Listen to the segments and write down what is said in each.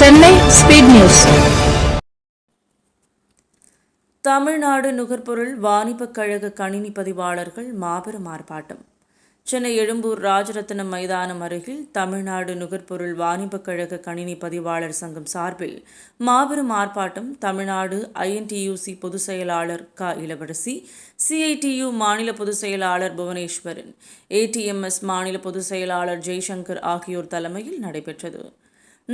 Chennai speed news Tamil Nadu நுகர்பொருள் வாணிபக் கழக கணினி பதிவாளர்கள் மாபெரும் ஆர்ப்பாட்டம். சென்னை எழும்பூர் ராஜரத்னம் மைதானம் அருகில் தமிழ்நாடு நுகர்பொருள் வாணிபக் கழக கணினி பதிவாளர் சங்கம் சார்பில் மாபெரும் ஆர்ப்பாட்டம் தமிழ்நாடு ஐஎன்டியூசி பொதுச் செயலாளர் க. இளவரசி சிஐடியு மாநில பொதுச் செயலாளர் புவனேஸ்வரன் ஏடிஎம்எஸ் மாநில பொதுச் செயலாளர் ஜெய்சங்கர் ஆகியோர் தலைமையில் நடைபெற்றது.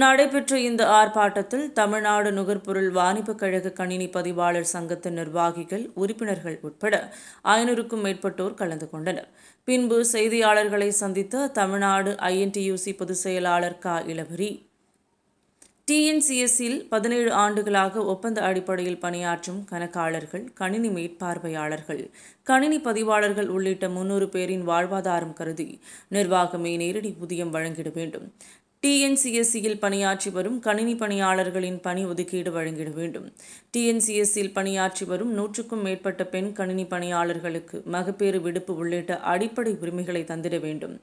நடைபெற்ற இந்த ஆர்ப்பாட்டத்தில் தமிழ்நாடு நுகர்பொருள் வாணிபக் கழக கணினி பதிவாளர் சங்கத்தின் நிர்வாகிகள் உறுப்பினர்கள் உட்பட ஐநூறுக்கும் மேற்பட்டோர் கலந்து கொண்டனர். பின்பு செய்தியாளர்களை சந்தித்த தமிழ்நாடு ஐஎன்டியூசி பொதுச் செயலாளர் க. இளவரி டிஎன்சிஎஸ்ஸில் பதினேழு ஆண்டுகளாக ஒப்பந்த அடிப்படையில் பணியாற்றும் கணக்காளர்கள் கணினி மேற்பார்வையாளர்கள் கணினி பதிவாளர்கள் உள்ளிட்ட முன்னூறு பேரின் வாழ்வாதாரம் கருதி நிர்வாகமே நேரடி ஊதியம் வழங்கிட வேண்டும். டிஎன்சிஎஸ்சியில் பணியாற்றி வரும் கணினி பணியாளர்களின் பணி ஒதுக்கீடு வழங்கிட வேண்டும். டிஎன்சிஎஸ்சியில் பணியாற்றி வரும் நூற்றுக்கும் மேற்பட்ட பெண் கணினி பணியாளர்களுக்கு மகப்பேறு விடுப்பு உள்ளிட்ட அடிப்படை உரிமைகளை தந்திட வேண்டும்.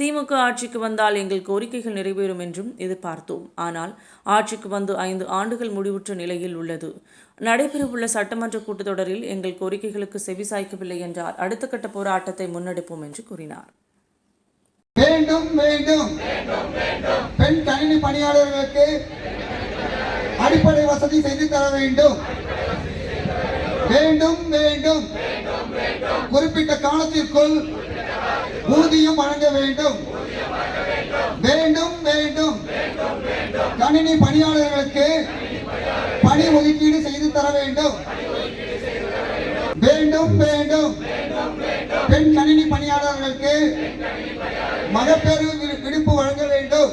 திமுக ஆட்சிக்கு வந்தால் எங்கள் கோரிக்கைகள் நிறைவேறும் என்றும் எதிர்பார்த்தோம். ஆனால் ஆட்சிக்கு வந்து ஐந்து ஆண்டுகள் முடிவுற்ற நிலையில் உள்ளது. நடைபெறவுள்ள சட்டமன்ற கூட்டத்தொடரில் எங்கள் கோரிக்கைகளுக்கு செவிசாய்க்கவில்லை என்றால் அடுத்த கட்ட போராட்டத்தை முன்னெடுப்போம் என்று கூறினார். வேண்டும் வேண்டும். பெண் கணினி பணியாளர்களுக்கு அடிப்படை வசதி செய்து தர வேண்டும். வேண்டும் வேண்டும். குறிப்பிட்ட காலத்திற்குள் ஊதியம் வழங்க வேண்டும். வேண்டும் வேண்டும். கணினி பணியாளர்களுக்கு பணி ஒதுக்கீடு செய்து தர வேண்டும். வேண்டும் வேண்டும். பெண் கணினி பணியாளர்களுக்கு மகப்பேறு விடுப்பு வழங்க வேண்டும்.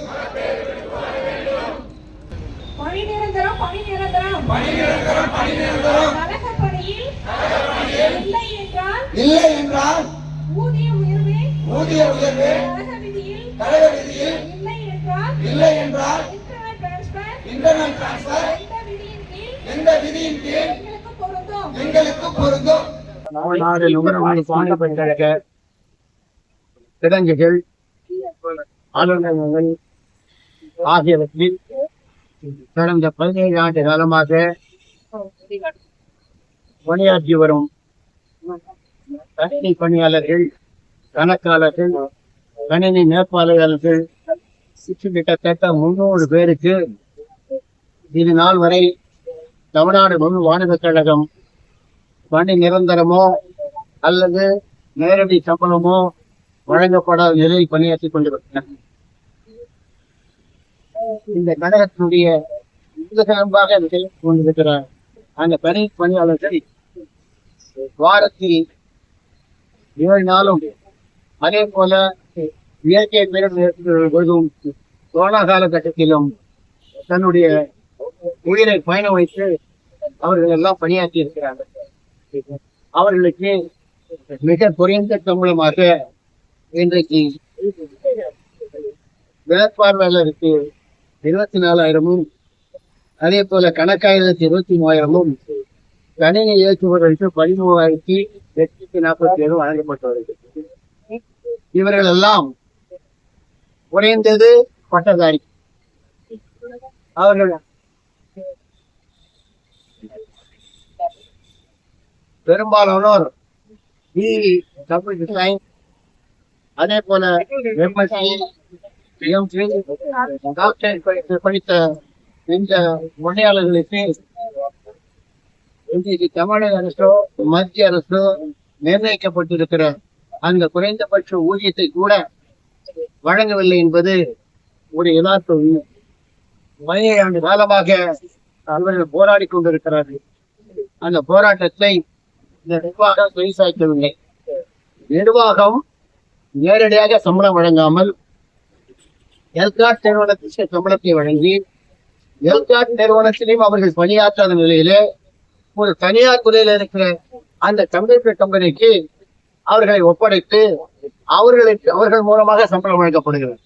பணி நிரந்தரம் பணி நிரந்தரம். பணி நிரந்தரம் பணி நிரந்தரம். கழக பணியில் இல்லை என்றால் இல்லை என்றால் ஊதிய உயர்வு ஊதிய உயர்வு கழக விதியில் கழக விதியில் இல்லை என்றால் இல்லை என்றால் இன்டர்னல் எந்த விதியின் கீழ் எந்த விதியின் கீழ் எங்களுக்கு பொருந்தும். எங்களுக்கு பொருந்தும். தமிழ்நாடு நுகர்வோர் கிடங்குகள் அலுவலகங்கள் ஆகியவற்றில் கடந்த பதினேழு ஆண்டு காலமாக பணியாற்றி வரும் கணினி பணியாளர்கள் கணக்காளர்கள் கணினி மேற்பாளர்கள் கிட்டத்தட்ட முன்னூறு பேருக்கு இது நாள் வரை தமிழ்நாடு முழு வாணிபக் கழகம் பணி நிரந்தரமோ அல்லது நேரடி சம்பளமோ வழங்கப்படாத நிலையில் பணியாற்றி கொண்டிருக்கிறார். இந்த கழகத்தினுடைய முதுகெலும்பாக செயல்பட்டு அந்த பணி பணியாளர்கள் வாரத்தில் ஏழு நாளும் அதே போல இயற்கை பேரிடர் பொழுதும் கொரோனா காலகட்டத்திலும் தன்னுடைய உயிரை பயணம் வைத்து அவர்கள் எல்லாம் பணியாற்றி இருக்கிறார்கள். அவர்களுக்கு மிக குறைந்த சம்பளமாக இன்றைக்கு மேற்பார்வையாளருக்கு இருபத்தி நாலாயிரமும் அதே போல கணக்காயிரத்தி இருபத்தி மூவாயிரமும் கணினி இயக்குபவர்களுக்கு பதிமூவாயிரத்தி எட்நூத்தி நாற்பத்தி ஏழு வழங்கப்பட்டு வருகிறது இவர்கள் எல்லாம் குறைந்தது பட்டதாரி. அவர்கள் பெரும்பாலானோர் கம்ப்யூட்டர் சயின்ஸ் அதே போல படித்து இந்த பணியாளர்களுக்கு இன்றைக்கு தமிழக அரசோ மத்திய அரசோ நிர்ணயிக்கப்பட்டிருக்கிற அந்த குறைந்தபட்ச ஊதியத்தை கூட வழங்கவில்லை என்பது ஒரு யதார்த்த உண்மை பதினேழு ஆண்டு காலமாக அவர்கள் போராடி கொண்டிருக்கிறார்கள். அந்த போராட்டத்தை இந்த நிர்வாகம் பெரிசாய்க்கவில்லை நிர்வாகம் நேரடியாக சம்பளம் வழங்காமல் எல்காட் நிறுவனத்திற்கு சம்பளத்தை வழங்கி எல்காட் நிறுவனத்திலையும் அவர்கள் பணியாற்றாத நிலையிலே ஒரு தனியார் துறையில் இருக்கிற அந்த கம்ப்யூட்டர் கம்பெனிக்கு அவர்களை ஒப்படைத்து அவர்களுக்கு அவர்கள் மூலமாக சம்பளம் வழங்கப்படுகிறது.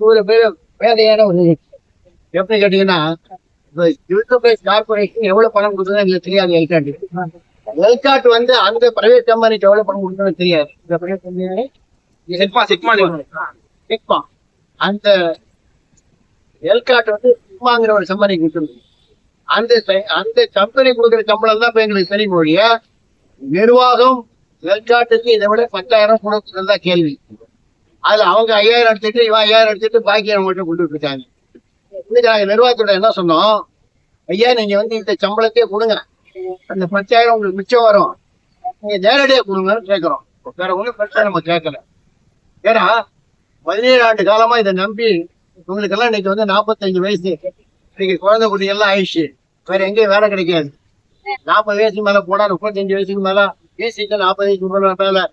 ஒரு வே- வேலையான ஒரு எப்படி கேட்டீங்கன்னா இந்த கார்பரேஷன் எவ்வளவு பணம் கொடுத்ததுன்னு எங்களுக்கு தெரியாது எல்காட் எல்காட் வந்து அந்த பிரைவேட் கம்பெனிக்கு எவ்வளவு பணம் கொடுத்தது தெரியாது. இந்த private company Sigma Sigma Sigma அந்த எல்காட் வந்து சும்மாங்கிற ஒரு கம்பெனி கொடுத்துருது அந்த அந்த கம்பெனி கொடுக்குற சம்பளம் தான் இப்ப எங்களுக்கு தெரியும் மொழிய நிர்வாகம் வெளிநாட்டுக்கு இதை விட பத்தாயிரம் கொடுக்குறது தான் கேள்வி. அதுல அவங்க ஐயாயிரம் எடுத்துட்டு இவன் ஐயாயிரம் எடுத்துட்டு பாக்கி அவங்கள்ட்ட கொடுத்துட்டு இருக்காங்க இன்னைக்கு நாங்க நிர்வாகத்தோட என்ன சொன்னோம்? ஐயா நீங்க வந்து இந்த சம்பளத்தையே கொடுங்க. அந்த பத்தாயிரம் உங்களுக்கு மிச்சம் வரும். நீங்க நேரடியா கொடுங்கன்னு கேட்கிறோம். வேற ஒன்றும் பிரச்சனை நம்ம கேட்கல. ஏன்னா பதினேழு ஆண்டு காலமா இதை நம்பி உங்களுக்கெல்லாம் இன்னைக்கு வந்து நாற்பத்தஞ்சு வயசு. இன்னைக்கு குழந்தை குட்டி எல்லாம் ஆயிடுச்சு. வேற எங்கேயும் வேலை கிடைக்காது. நாற்பது வயசுக்கு மேல போனா முப்பத்தஞ்சு வயசுக்கு மேல ஏசிக்கு நாற்பது வயசுக்கு மேல மேல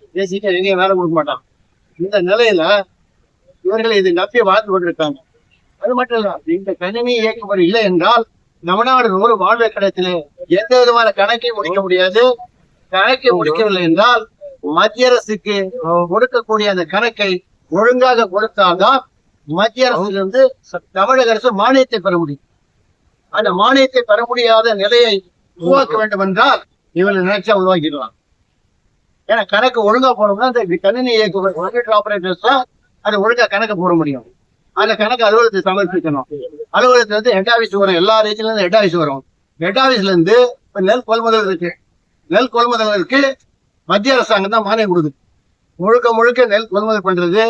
எங்கேயும் வேலை கொடுக்க மாட்டான். இந்த நிலையில இவர்கள் இதை நம்பி வாழ்ந்து கொண்டிருக்காங்க. அது மட்டும் இல்ல இந்த கணினி இயக்கப்படும் இல்லை என்றால் தமிழ்நாடு நூறு வாழ்வை கணக்கில் எந்த விதமான கணக்கை முடிக்க முடியாது. கணக்கை முடிக்கவில்லை என்றால் மத்திய அரசுக்கு கொடுக்கக்கூடிய அந்த கணக்கை ஒழுங்காக கொடுத்தால்தான் மத்திய அரசிலிருந்து தமிழக அரசு மானியத்தை பெற முடியும். அந்த மானியத்தை பெற முடியாத நிலையை உருவாக்க வேண்டும் என்றால் இவர்கள் நினைச்சா உருவாக்கிடலாம். ஏன்னா கணக்கு ஒழுங்கா போடணும்னா இந்த கணினி கம்ப்யூட்டர் ஆபரேட்டர்ஸ் தான் அது ஒழுங்கா கணக்கு போட முடியும். அந்த கணக்கு அலுவலகத்தை சமர்ப்பிக்கணும். அலுவலகத்துல இருந்து ஹெட் ஆபீஸ் வரும். எல்லா ரீஜன்ல இருந்து ஹெட் ஆபீஸ் வரும். ஹெட் ஆபீஸ்ல இருந்து இப்ப நெல் கொள்முதல் இருக்கு. நெல் கொள்முதலுக்கு மத்திய அரசாங்கம் தான் மானியம் கொடுக்குது. முழுக்க முழுக்க நெல் கொள்முதல் பண்றது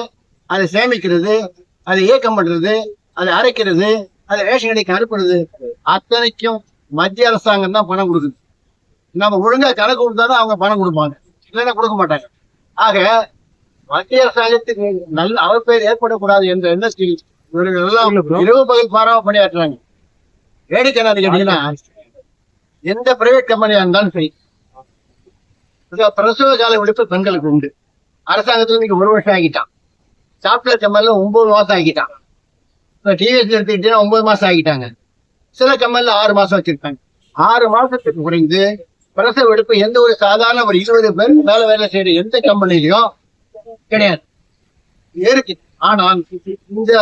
அதை சேமிக்கிறது அதை இயக்கம் பண்றது அதை அரைக்கிறது அதை ரேஷன் கடைக்கு அனுப்புறது அத்தனைக்கும் மத்திய அரசாங்கம் தான் பணம் கொடுக்குது. நம்ம ஒழுங்கா கணக்கு கொடுத்தாதான் அவங்க பணம் கொடுப்பாங்க. இல்லைன்னா கொடுக்க மாட்டாங்க. ஆக மத்திய அரசாங்கத்துக்கு நல்ல அவப்பெயர் ஏற்படக்கூடாது என்ற எண்ணத்தில் இவர்கள் எல்லாம் இரவு பகல் பாராம பணியாற்றுறாங்க. வேடிக்கை கேட்டீங்கன்னா எந்த பிரைவேட் கம்பெனியா இருந்தாலும் சரி. பிரசவ கால விடுப்பு பெண்களுக்கு உண்டு. அரசாங்கத்துல இன்னைக்கு ஒரு வருஷம் ஆகிட்டான். சாப்ட்வேர் கம்பெனில ஒன்பது மாசம் ஆகிட்டான். டிவிஎஸ் எடுத்துக்கிட்டீங்கன்னா ஒன்பது மாசம் ஆகிட்டாங்க. சில கம்பெனில ஆறு மாசம் வச்சிருக்காங்க. ஆறு மாசத்துக்கு குறைந்து பிரசவ விடுப்பு எந்த ஒரு சாதாரண ஒரு இருபது பேர் மேல வேலை செய்யற எந்த கம்பெனிலையும் கிடையாது. இருக்கு. ஆனால் இந்த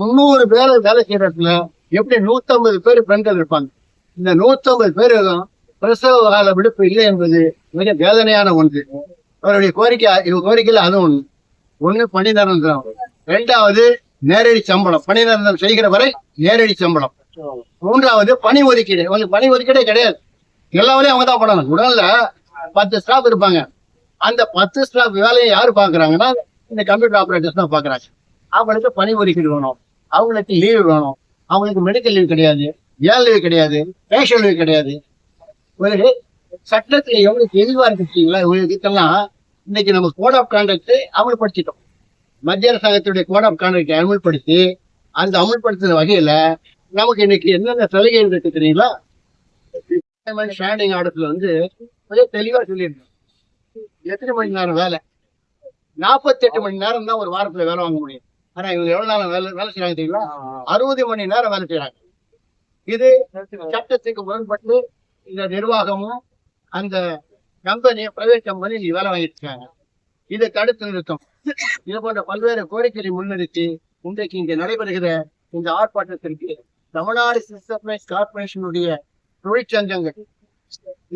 முந்நூறு பேர் வேலை செய்யற இடத்துல எப்படி நூத்தம்பது பேர் பெண்கள் இருப்பாங்க? இந்த நூத்தம்பது பேருக்கும் பிரசவ கால விடுப்பு இல்லை என்பது மிக வேதனையான ஒன்று. அவருடைய கோரிக்கை இவங்க அது ஒண்ணு. ஒண்ணு பணி நிரந்தரம் ரெண்டாவது நேரடி சம்பளம். பணி நிரந்தரம் செய்கிற வரை நேரடி சம்பளம். மூன்றாவது பணி ஒதுக்கீடு. இவங்களுக்கு பணி ஒதுக்கீடே கிடையாது. எல்லா வேலையும் அவங்க தான் பண்ணணும். உடல்ல பத்து ஸ்டாஃப் இருப்பாங்க. அந்த பத்து ஸ்டாஃப் வேலையை யார் பாக்குறாங்கன்னா இந்த கம்ப்யூட்டர் ஆப்ரேட்டர்ஸ் தான் பாக்குறாங்க அவங்களுக்கு பணி ஒதுக்கீடு வேணும். அவங்களுக்கு லீவு வேணும். அவங்களுக்கு மெடிக்கல் லீவ் கிடையாது. ஏன் லீவு கிடையாது? பேஷன் லீவ் கிடையாது. ஒரு சட்டத்தில் எவ்வளவு தெளிவா இருக்குங்களா இதுக்கெல்லாம் இன்னைக்கு நம்ம கோட் ஆஃப் கான்டாக்ட் அமல்படுத்திட்டோம். மத்திய அரசாங்கத்துடைய கோட் ஆஃப் கான்டாக்டை அமல்படுத்தி அந்த அமல்படுத்தின வகையில நமக்கு இன்னைக்கு என்னென்ன சலுகைகள் இருக்கு தெரியுங்களா? ஸ்டாண்டிங் ஆர்டர்ல வந்து கொஞ்சம் தெளிவா சொல்லியிருக்கோம் எத்தனை மணி நேரம் வேலை? நாற்பத்தெட்டு மணி நேரம் தான் ஒரு வாரத்துல வேலை வாங்க முடியும். ஆனா இவங்க எவ்வளவு நேரம் வேலை வேலை செய்யறாங்க தெரியுங்களா அறுபது மணி நேரம் வேலை செய்யறாங்க இது சட்டத்துக்கு முரண்பட்டு இந்த நிர்வாகமும் அந்த கம்பெனி பிரைவேட் கம்பெனி நீ வேலை வாங்கிட்டு இருக்காங்க. இதை தடுத்து நிறுத்தம் இது போன்ற பல்வேறு கோரிக்கைகளை முன்னிறுத்தி இன்றைக்கு இங்க நடைபெறுகிற இந்த ஆர்ப்பாட்டத்திற்கு தமிழ்நாடு சிஸ்டமைஸ் கார்பரேஷனுடைய தொழிற்சங்கங்கள்.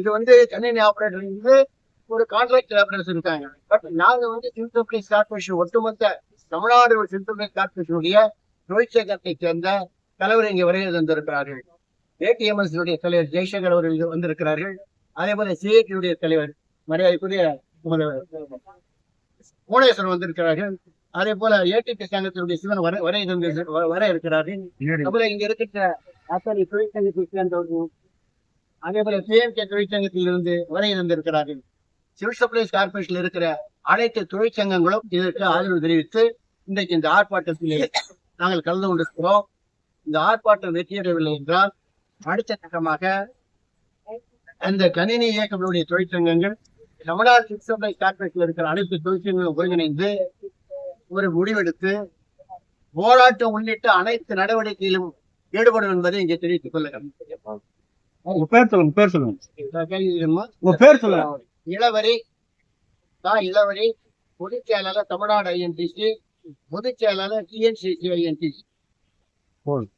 இது வந்து கணினி ஆபரேட்டர் ஒரு கான்ட்ராக்ட் ஆபரேட்டர்ஸ் இருக்காங்க. பட் நாங்க வந்து சிம்டம்ஸ் கார்பரேஷன் ஒட்டுமொத்த தமிழ்நாடு சிம்டம்ஸ் கார்பரேஷனுடைய தொழிற்சங்கத்தை சேர்ந்த தலைவர் இங்கே வருகை தந்திருக்கிறார்கள். ஏடிஎம்எஸ் தலைவர் ஜெய்சங்கர் அவர்கள் வந்திருக்கிறார்கள். அதே போல சிஐடியுடைய தலைவர் மரியாதைக்குரிய புவனேஸ்வரன் வந்திருக்கிறார்கள். அதே போல ஏடிபி சங்கத்தினுடைய சிவன் வர வர வர இருக்கிறார்கள். அதுபோல இங்க இருக்கிற அத்தனை தொழிற்சங்கத்தை சேர்ந்தவர்கள் அதே போல சிஎம்கே தொழிற்சங்கத்தில் இருந்து வர இருந்திருக்கிறார்கள் சிவில் சப்ளைஸ் கார்பரேஷன்ல இருக்கிற அனைத்து தொழிற்சங்கங்களும் இதற்கு ஆதரவு தெரிவித்து இன்றைக்கு இந்த ஆர்ப்பாட்டத்தில் நாங்கள் கலந்து கொண்டிருக்கிறோம். இந்த ஆர்ப்பாட்டம் வெற்றியடையவில்லை என்றால் அடுத்த கட்டமாக அந்த கணினி இயக்கங்களுடைய தொழிற்சங்கங்கள் தமிழ்நாடு சிவில் சப்ளைஸ் கார்பரேஷன்ல இருக்கிற அனைத்து தொழிற்சங்கங்களும் ஒருங்கிணைந்து ஒரு முடிவெடுத்து போராட்டம் உள்ளிட்ட அனைத்து நடவடிக்கையிலும் ஈடுபடும் என்பதை இங்கே தெரிவித்துக் உங்க பேர் சொல்லுங்க பேர் சொல்லுங்க. இளவரி. தான் இளவரி. பொதுச் செயலாளர் தமிழ்நாடு ஐஎன்டிசி பொதுச் செயலாளர் டிஎன்சிசி ஐஎன்டிசி போதும்